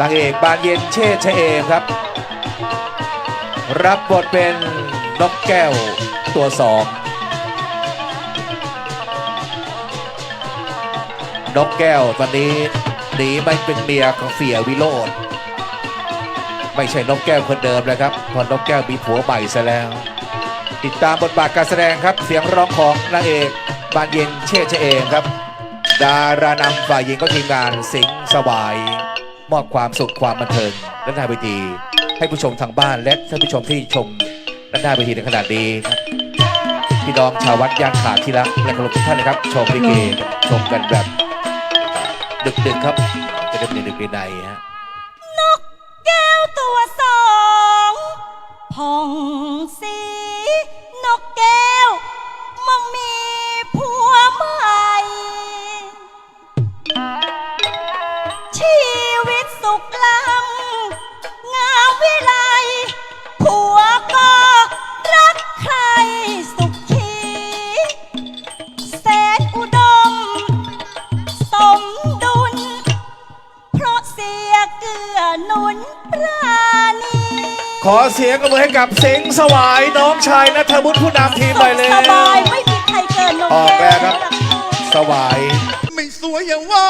นางเอกบานเย็นเชษชเอมครับ รับบทเป็นนกแก้วตัวสองนกแก้วตอนนี้หนีไปเป็นเมียของเสียวิโรธไม่ใช่นกแก้วคนเดิมแล้วครับเพอนกแก้วมีผัวใหม่ซะแล้ว ติดตามบทบาทการแสดงครับเสียงร้องของนางเอกบานเย็นเชษชเอมครับ ดารานำฝ่ายหญิงก็ทีมงานสิงสวาย มอบความสุขความบันเทิงด้านหน้าเวที ให้ผู้ชมทางบ้านและท่านผู้ชมที่ชมด้านหน้าเวทีในขณะนี้ครับพี่น้องชาววัดย่านขาที่รักและเคารพทุกท่านนะครับ ชมลิเกชมกันแบบ ดึกๆครับจะดึกๆดึกในฮะแก้วตัวสองผ่องสี เพราะเสียเกื้อหนุนปราณีขอเสียงกระมือให้กับสิงห์สวายน้องชายนัทวุฒิผู้นำทีมไปเลย สบายไม่มีใครเกินนกออกแก้แล้ววครับสวาย ไม่สวยอย่างว่า